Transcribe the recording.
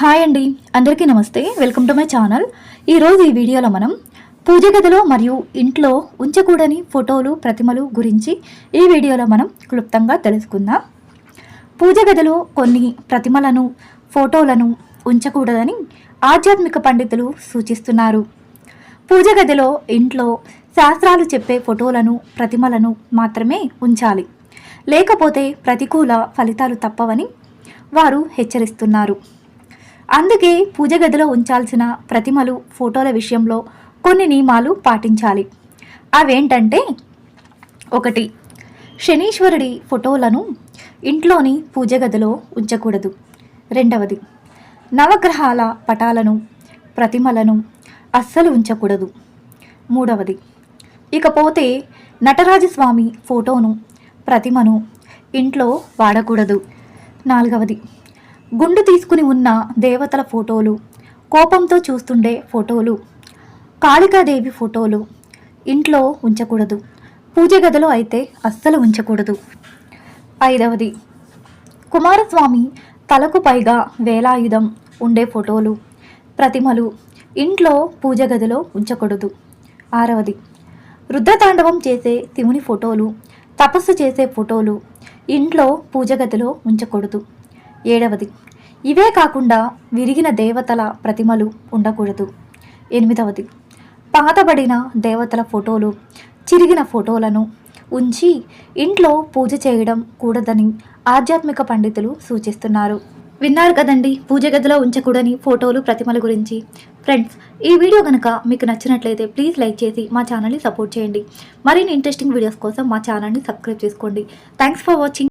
Hi అండి. అందరికీ నమస్తే. Welcome to my channel. ఈరోజు ఈ వీడియోలో మనం పూజ గదిలో మరియు ఇంట్లో ఉంచకూడని ఫోటోలు ప్రతిమలు గురించి ఈ వీడియోలో మనం క్లుప్తంగా తెలుసుకుందాం. పూజ గదిలో కొన్ని ప్రతిమలను ఫోటోలను ఉంచకూడదని ఆధ్యాత్మిక పండితులు సూచిస్తున్నారు. పూజ గదిలో ఇంట్లో శాస్త్రాలు చెప్పే ఫోటోలను ప్రతిమలను మాత్రమే ఉంచాలి. లేకపోతే ప్రతికూల ఫలితాలు తప్పవని వారు హెచ్చరిస్తున్నారు. అందుకే పూజ గదిలో ఉంచాల్సిన ప్రతిమలు ఫోటోల విషయంలో కొన్ని నియమాలు పాటించాలి. అవేంటంటే ఒకటి శనీశ్వరుడి ఫోటోలను ఇంట్లోని పూజ గదిలో ఉంచకూడదు. రెండవది నవగ్రహాల పటాలను ప్రతిమలను అస్సలు ఉంచకూడదు. మూడవది ఇకపోతే నటరాజస్వామి ఫోటోను ప్రతిమను ఇంట్లో వాడకూడదు. నాలుగవది గుండు తీసుకుని ఉన్న దేవతల ఫోటోలు కోపంతో చూస్తుండే ఫోటోలు కాళికాదేవి ఫోటోలు ఇంట్లో ఉంచకూడదు. పూజ గదిలో అయితే అస్సలు ఉంచకూడదు. ఐదవది కుమారస్వామి తలకు పైగా వేలాయుధం ఉండే ఫోటోలు ప్రతిమలు ఇంట్లో పూజ గదిలో ఉంచకూడదు. ఆరవది రుద్రతాండవం చేసే శివుని ఫోటోలు తపస్సు చేసే ఫోటోలు ఇంట్లో పూజ గదిలో ఉంచకూడదు. ఏడవది. ఇవే కాకుండా విరిగిన దేవతల ప్రతిమలు ఉండకూడదు. ఎనిమిదవది. పాతబడిన దేవతల ఫోటోలు చిరిగిన ఫోటోలను ఉంచి ఇంట్లో పూజ చేయడం కూడదని ఆధ్యాత్మిక పండితులు సూచిస్తున్నారు. విన్నారు కదండి పూజ గదిలో ఉంచకూడని ఫోటోలు ప్రతిమల గురించి. ఫ్రెండ్స్ ఈ వీడియో కనుక మీకు నచ్చినట్లయితే ప్లీజ్ లైక్ చేసి మా ఛానల్ని సపోర్ట్ చేయండి. మరిన్ని ఇంట్రెస్టింగ్ వీడియోస్ కోసం మా ఛానల్ని సబ్స్క్రైబ్ చేసుకోండి. Thanks for watching.